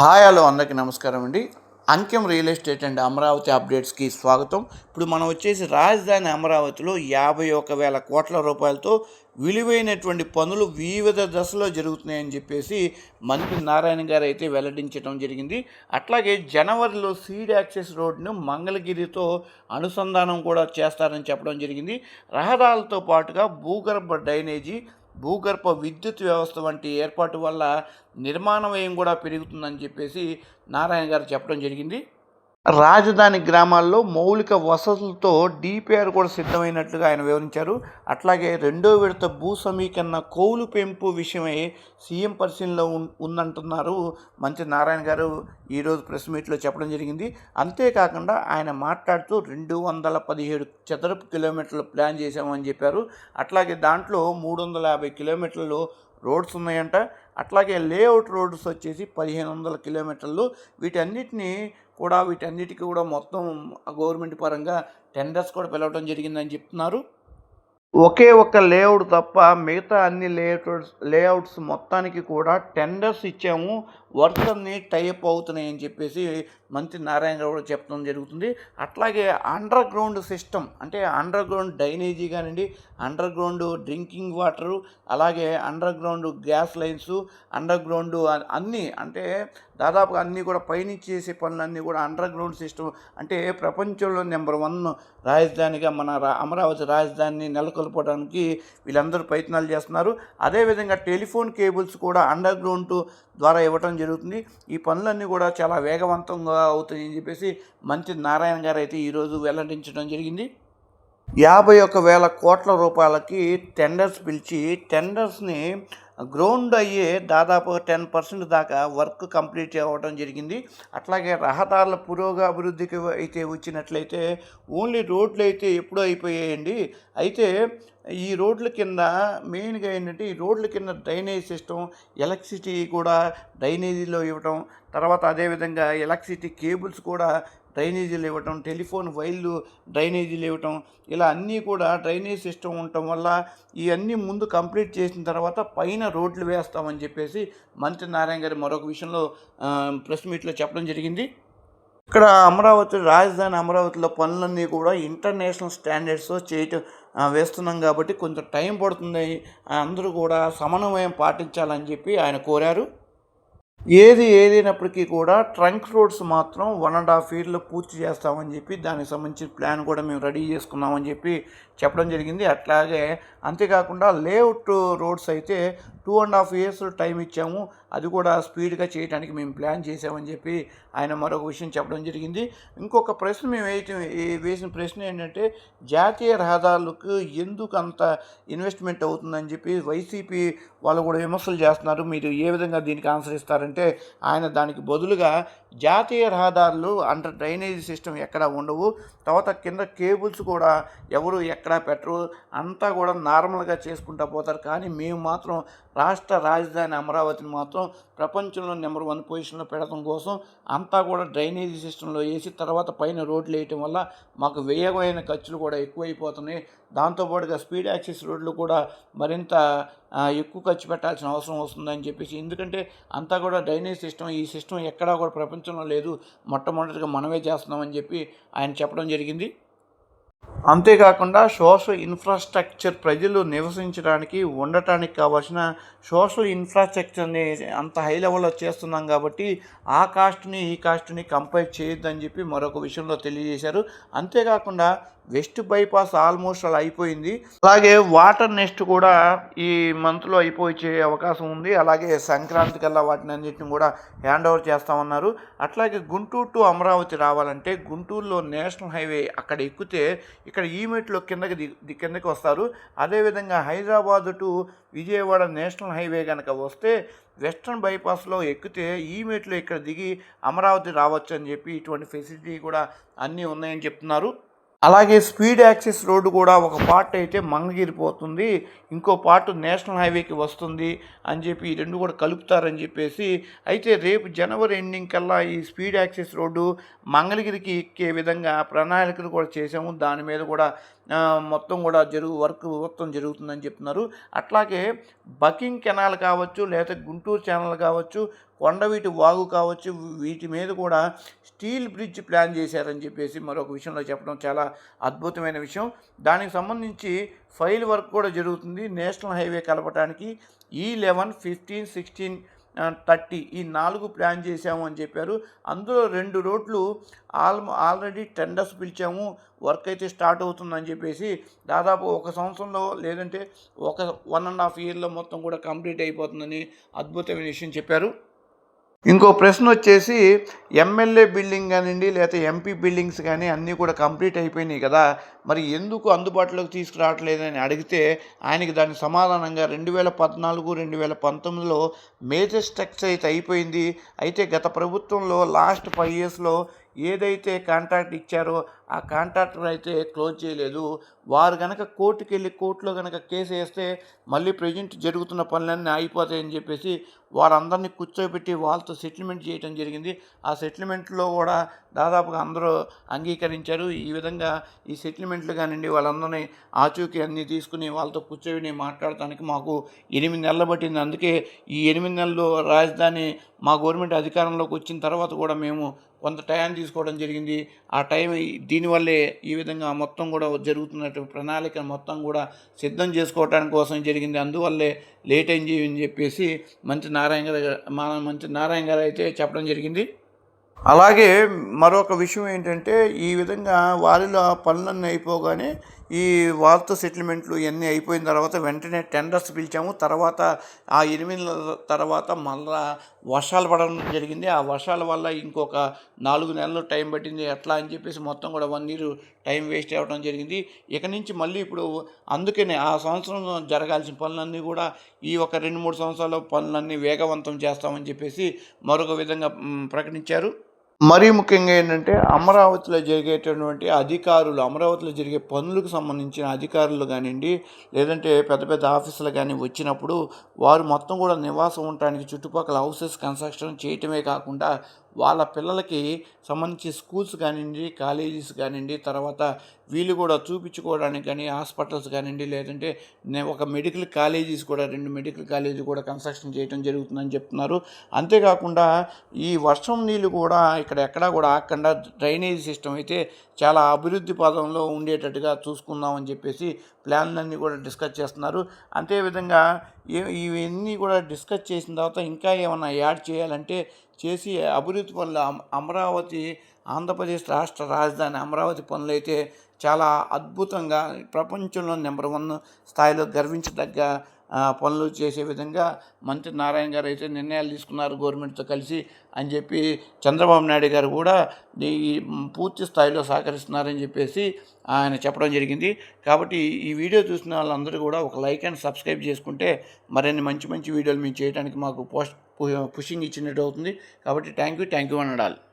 Hi hello అందరికీ నమస్కారం అండి. అంకెం రియల్ ఎస్టేట్ అండ్ అమరావతి అప్డేట్స్కి స్వాగతం. ఇప్పుడు మనం వచ్చేసి రాజధాని అమరావతిలో యాభై ఒక వేల కోట్ల రూపాయలతో విలువైనటువంటి పనులు వివిధ దశలో జరుగుతున్నాయని చెప్పేసి మంత్రి నారాయణ గారు అయితే వెల్లడించడం జరిగింది. అట్లాగే జనవరిలో సీడ్ యాక్సెస్ రోడ్ను మంగళగిరితో అనుసంధానం కూడా చేస్తారని చెప్పడం జరిగింది. రహదారులతో పాటుగా భూగర్భ డ్రైనేజీ భూగర్భ విద్యుత్ వ్యవస్థ వంటి ఏర్పాటు వల్ల నిర్మాణ వ్యయం కూడా పెరుగుతుందని చెప్పేసి నారాయణ గారు చెప్పడం జరిగింది. రాజధాని గ్రామాల్లో మౌలిక వసతులతో డిపిఆర్ కూడా సిద్ధమైనట్లుగా ఆయన వివరించారు. అట్లాగే రెండో విడత భూ సమీకరణ కౌలు పెంపు విషయమై సీఎం పరిశీలనలో ఉందంటున్నారు మంత్రి నారాయణ గారు. ఈరోజు ప్రెస్ మీట్లో చెప్పడం జరిగింది. అంతేకాకుండా ఆయన మాట్లాడుతూ రెండు వందల పదిహేడు చదరపు కిలోమీటర్లు ప్లాన్ చేశామని చెప్పారు. అట్లాగే దాంట్లో మూడు వందల యాభై కిలోమీటర్లు రోడ్స్ ఉన్నాయంట. అట్లాగే లేఅవుట్ రోడ్స్ వచ్చేసి పదిహేను వందల కిలోమీటర్లు. వీటన్నిటిని కూడా వీటన్నిటికీ కూడా మొత్తం గవర్నమెంట్ పరంగా టెండర్స్ కూడా పిలవడం జరిగిందని చెప్తున్నారు. ఒకే ఒక్క లేఅవుట్ తప్ప మిగతా అన్ని లేఅవుట్స్ లేఅవుట్స్ మొత్తానికి కూడా టెండర్స్ ఇచ్చాము. వర్క్స్ టైప్ అవుతున్నాయి అని చెప్పేసి మంత్రి నారాయణ గారు కూడా చెప్పడం జరుగుతుంది. అట్లాగే అండర్ గ్రౌండ్ సిస్టమ్ అంటే అండర్ గ్రౌండ్ డ్రైనేజీ కానివ్వండి అండర్ గ్రౌండ్ డ్రింకింగ్ వాటరు అలాగే underground gas lines underground అన్నీ అంటే దాదాపుగా అన్నీ కూడా పైనుంచి చేసే పనులన్నీ కూడా అండర్ గ్రౌండ్ సిస్టమ్ అంటే ప్రపంచంలో నెంబర్ వన్ రాజధానిగా మన రా- అమరావతి రాజధానిని నెలకొల్పడానికి వీళ్ళందరూ ప్రయత్నాలు చేస్తున్నారు. అదేవిధంగా టెలిఫోన్ కేబుల్స్ కూడా అండర్ గ్రౌండ్ ద్వారా ఇవ్వటం జరుగుతుంది. జరుగుతుంది. ఈ పనులన్నీ కూడా చాలా వేగవంతంగా అవుతాయని చెప్పేసి మంత్రి నారాయణ గారు అయితే ఈరోజు వెల్లడించడం జరిగింది. యాభై ఒక వేల కోట్ల రూపాయలకి టెండర్స్ పిలిచి టెండర్స్ని గ్రౌండ్ అయ్యే దాదాపు టెన్ పర్సెంట్ దాకా వర్క్ కంప్లీట్ అవ్వడం జరిగింది. అట్లాగే రహదారుల పురోగాభివృద్ధికి అయితే వచ్చినట్లయితే ఓన్లీ రోడ్లు అయితే ఎప్పుడూ అయిపోయాయండి. అయితే ఈ రోడ్ల కింద మెయిన్గా ఏంటంటే ఈ రోడ్ల కింద డ్రైనేజ్ సిస్టమ్ ఎలక్ట్రిసిటీ కూడా డ్రైనేజీలో ఇవ్వటం తర్వాత అదేవిధంగా ఎలక్ట్రిసిటీ కేబుల్స్ కూడా డ్రైనేజీలు ఇవ్వటం టెలిఫోన్ వైర్లు డ్రైనేజీలు ఇవ్వటం ఇలా అన్నీ కూడా డ్రైనేజ్ సిస్టమ్ ఉండటం వల్ల ఇవన్నీ ముందు కంప్లీట్ చేసిన తర్వాత పైన రోడ్లు వేస్తామని చెప్పేసి మంత్రి నారాయణ గారు మరొక విషయంలో ప్రెస్ మీట్లో చెప్పడం జరిగింది. ఇక్కడ అమరావతి రాజధాని అమరావతిలో పనులన్నీ కూడా ఇంటర్నేషనల్ స్టాండర్డ్స్ చేయటం వేస్తున్నాం కాబట్టి కొంచెం టైం పడుతుంది. అందరూ కూడా సమన్వయం పాటించాలని చెప్పి ఆయన కోరారు. ఏది ఏదైనప్పటికీ కూడా ట్రంక్ రోడ్స్ మాత్రం వన్ అండ్ హాఫ్ ఇయర్లో పూర్తి చేస్తామని చెప్పి దానికి సంబంధించిన ప్లాన్ కూడా మేము రెడీ చేసుకున్నామని చెప్పి చెప్పడం జరిగింది. అట్లాగే అంతేకాకుండా లేఅవుట్ రోడ్స్ అయితే two and half years time ఇచ్చాము. అది కూడా స్పీడ్గా చేయడానికి మేము ప్లాన్ చేసామని చెప్పి ఆయన మరొక విషయం చెప్పడం జరిగింది. ఇంకొక ప్రశ్న మేము వేయటం వేసిన ప్రశ్న ఏంటంటే జాతీయ రహదారులకు ఎందుకు అంత ఇన్వెస్ట్మెంట్ అవుతుందని చెప్పి వైసీపీ వాళ్ళు కూడా విమర్శలు చేస్తున్నారు. మీరు ఏ విధంగా దీనికి ఆన్సర్ ఇస్తారంటే ఆయన దానికి బదులుగా జాతీయ రహదారులు అండర్ డ్రైనేజీ సిస్టమ్ ఎక్కడ ఉండవు. తర్వాత కింద కేబుల్స్ కూడా ఎవరు ఎక్కడ పెట్టరు. అంతా కూడా నార్మల్గా చేసుకుంటా పోతారు. కానీ మేము మాత్రం రాష్ట్ర రాజధాని అమరావతిని మాత్రం ప్రపంచంలో నెంబర్ వన్ పొజిషన్లో పెడటం కోసం అంతా కూడా డ్రైనేజీ సిస్టంలో వేసి తర్వాత పైన రోడ్లు వేయటం వల్ల మాకు వ్యయమైన ఖర్చులు కూడా ఎక్కువైపోతున్నాయి. దాంతోపాటుగా స్పీడ్ యాక్సెస్ రోడ్లు కూడా మరింత ఎక్కువ ఖర్చు పెట్టాల్సిన అవసరం వస్తుందని చెప్పేసి ఎందుకంటే అంతా కూడా డ్రైనేజ్ సిస్టమ్ ఈ సిస్టమ్ ఎక్కడా కూడా ప్రపంచంలో లేదు. మొట్టమొదటిగా మనమే చేస్తున్నామని చెప్పి ఆయన చెప్పడం జరిగింది. అంతేకాకుండా సోషల్ ఇన్ఫ్రాస్ట్రక్చర్ ప్రజలు నివసించడానికి ఉండటానికి కావాల్సిన సోషల్ ఇన్ఫ్రాస్ట్రక్చర్ని అంత హై లెవెల్లో చేస్తున్నాం కాబట్టి ఆ కాస్ట్ని ఈ కాస్ట్ని కంపేర్ చేయొద్దని చెప్పి మరొక విషయంలో తెలియజేశారు. అంతేకాకుండా వెస్ట్ బైపాస్ ఆల్మోస్ట్ అలా అయిపోయింది. అలాగే వాటర్ నెస్ట్ కూడా ఈ మంత్లో అయిపోయే అవకాశం ఉంది. అలాగే సంక్రాంతి కల్లా వాటిని అన్నింటిని కూడా హ్యాండ్ ఓవర్ చేస్తామన్నారు అట్లాగే గుంటూరు టు అమరావతి రావాలంటే గుంటూరులో నేషనల్ హైవే అక్కడ ఎక్కితే ఇక్కడ ఈమెట్లో కిందకి ది కిందకి వస్తారు. అదేవిధంగా Hyderabad to Vijayawada national highway కనుక వస్తే వెస్ట్రన్ బైపాస్లో ఎక్కితే ఈమెట్లో ఇక్కడ దిగి అమరావతి రావచ్చు అని చెప్పి ఇటువంటి ఫెసిలిటీ కూడా అన్నీ ఉన్నాయని చెప్తున్నారు. అలాగే స్పీడ్ యాక్సెస్ రోడ్డు కూడా ఒక పార్ట్ అయితే మంగళగిరి పోతుంది ఇంకో పార్ట్ నేషనల్ హైవేకి వస్తుంది అని చెప్పి ఈ రెండు కూడా కలుపుతారని చెప్పేసి అయితే రేపు జనవరి ఎండింగ్ కల్లా ఈ స్పీడ్ యాక్సెస్ రోడ్డు మంగళగిరికి ఎక్కే విధంగా ప్రణాళికలు కూడా చేసాము దాని మీద కూడా మొత్తం కూడా జరుగు వర్క్ మొత్తం జరుగుతుందని చెప్తున్నారు. అట్లాగే బకింగ్ కెనాల్ కావచ్చు లేదా గుంటూరు ఛానల్ కావచ్చు కొండవీటి వాగు కావచ్చు వీటి మీద కూడా స్టీల్ బ్రిడ్జ్ ప్లాన్ చేశారని చెప్పేసి మరొక విషయంలో చెప్పడం చాలా అద్భుతమైన విషయం. దానికి సంబంధించి ఫైల్ వర్క్ కూడా జరుగుతుంది. నేషనల్ హైవే కలపడానికి ఈ లెవెన్ ఫిఫ్టీన్ సిక్స్టీన్ థర్టీ ఈ నాలుగు ప్లాన్ చేశాము అని చెప్పారు. అందులో రెండు రోడ్లు ఆల్ ఆల్రెడీ టెండర్స్ పిలిచాము వర్క్ అయితే స్టార్ట్ అవుతుందని చెప్పేసి దాదాపు ఒక సంవత్సరంలో లేదంటే ఒక వన్ అండ్ హాఫ్ ఇయర్లో మొత్తం కూడా కంప్లీట్ అయిపోతుందని అద్భుతమైన విషయం చెప్పారు. ఇంకో ప్రశ్న వచ్చేసి ఎమ్మెల్యే బిల్డింగ్ కానివ్వండి లేకపోతే ఎంపీ బిల్డింగ్స్ కానీ అన్నీ కూడా కంప్లీట్ అయిపోయినాయి కదా. మరి ఎందుకు అందుబాటులోకి తీసుకురావట్లేదని అడిగితే ఆయనకి దాని సమాధానంగా రెండు వేల పద్నాలుగు రెండు వేల పంతొమ్మిదిలో మేజర్ స్ట్రక్చర్ అయితే అయిపోయింది. అయితే గత ప్రభుత్వంలో లాస్ట్ ఫైవ్ ఇయర్స్లో ఏదైతే కాంట్రాక్ట్ ఇచ్చారో ఆ కాంట్రాక్టర్ అయితే క్లోజ్ చేయలేదు. వారు కనుక కోర్టుకు వెళ్ళి కోర్టులో కనుక కేసు వేస్తే మళ్ళీ ప్రజెంట్ జరుగుతున్న పనులన్నీ అయిపోతాయని చెప్పేసి వారందరినీ కూర్చోబెట్టి వాళ్ళతో సెటిల్మెంట్ చేయడం జరిగింది. ఆ సెటిల్మెంట్లో కూడా దాదాపుగా అందరూ అంగీకరించారు. ఈ విధంగా ఈ సెటిల్మెంట్లు కానివ్వండి వాళ్ళందరినీ ఆచూకీ అన్నీ తీసుకుని వాళ్ళతో కూర్చోబెట్టి మాట్లాడటానికి మాకు ఎనిమిది నెలలు పట్టింది. అందుకే ఈ ఎనిమిది నెలలు రాజధాని మా గవర్నమెంట్ అధికారంలోకి వచ్చిన తర్వాత కూడా మేము కొంత టైం తీసుకోవడం జరిగింది. ఆ టైం దీనివల్లే ఈ విధంగా మొత్తం కూడా జరుగుతున్నట్టు ప్రణాళిక మొత్తం కూడా సిద్ధం చేసుకోవడానికి కోసం జరిగింది. అందువల్లే లేట్ అయింది అని చెప్పేసి మంచి నారాయణ గారు మన మంచి నారాయణ గారు అయితే చెప్పడం జరిగింది. అలాగే మరొక విషయం ఏంటంటే ఈ విధంగా వారిలో పనులన్నీ అయిపోగానే ఈ వాళ్ళతో సెటిల్మెంట్లు ఇవన్నీ అయిపోయిన తర్వాత వెంటనే టెండర్స్ పిలిచాము. తర్వాత ఆ ఎనిమిది తర్వాత మళ్ళా వర్షాలు పడడం జరిగింది. ఆ వర్షాల వల్ల ఇంకొక నాలుగు నెలలు టైం పట్టింది. ఎట్లా అని చెప్పేసి మొత్తం కూడా వన్ ఇయర్ టైం వేస్ట్ అవ్వడం జరిగింది. ఇక నుంచి మళ్ళీ ఇప్పుడు అందుకనే ఆ సంవత్సరం జరగాల్సిన పనులన్నీ కూడా ఈ ఒక రెండు మూడు సంవత్సరాల పనులన్నీ వేగవంతం చేస్తామని చెప్పేసి మరొక విధంగా ప్రకటించారు. మరీ ముఖ్యంగా ఏంటంటే అమరావతిలో జరిగేటటువంటి అధికారులు అమరావతిలో జరిగే పనులకు సంబంధించిన అధికారులు కానివ్వండి లేదంటే పెద్ద పెద్ద ఆఫీసులు కానీ వచ్చినప్పుడు వారు మొత్తం కూడా నివాసం ఉండటానికి చుట్టుపక్కల హౌసెస్ కన్స్ట్రక్షన్ చేయటమే కాకుండా వాళ్ళ పిల్లలకి సంబంధించి స్కూల్స్ కానివ్వండి కాలేజెస్ కానివ్వండి తర్వాత వీళ్ళు కూడా చూపించుకోవడానికి కానీ హాస్పిటల్స్ కానివ్వండి లేదంటే ఒక మెడికల్ కాలేజీస్ కూడా రెండు మెడికల్ కాలేజీ కూడా కన్స్ట్రక్షన్ చేయడం జరుగుతుందని చెప్తున్నారు. అంతేకాకుండా ఈ వర్షం నీళ్ళు కూడా ఇక్కడ ఎక్కడా కూడా ఆకుండా డ్రైనేజ్ సిస్టమ్ అయితే చాలా అభివృద్ధి పదంలో ఉండేటట్టుగా చూసుకుందామని చెప్పేసి ప్లాన్లన్నీ కూడా డిస్కస్ చేస్తున్నారు. అంతేవిధంగా ఇవన్నీ కూడా డిస్కస్ చేసిన తర్వాత ఇంకా ఏమైనా యాడ్ చేయాలంటే చేసి అభివృద్ధి పనులు అమరావతి ఆంధ్రప్రదేశ్ రాష్ట్ర రాజధాని అమరావతి పనులు అయితే చాలా అద్భుతంగా ప్రపంచంలో నెంబర్ వన్ స్థాయిలో గర్వించదగ్గ పనులు చేసే విధంగా మంత్రి నారాయణ గారు అయితే నిర్ణయాలు తీసుకున్నారు గవర్నమెంట్తో కలిసి అని చెప్పి చంద్రబాబు నాయుడు గారు కూడా ఈ పూర్తి స్థాయిలో సహకరిస్తున్నారని చెప్పేసి ఆయన చెప్పడం జరిగింది. కాబట్టి ఈ వీడియో చూసిన వాళ్ళందరూ కూడా ఒక లైక్ అండ్ సబ్స్క్రైబ్ చేసుకుంటే మరిన్ని మంచి మంచి వీడియోలు మేము చేయడానికి మాకు పోస్ట్ పుషింగ్ ఇచ్చినట్టు అవుతుంది. కాబట్టి థ్యాంక్ యూ థ్యాంక్ యూ అనడాలి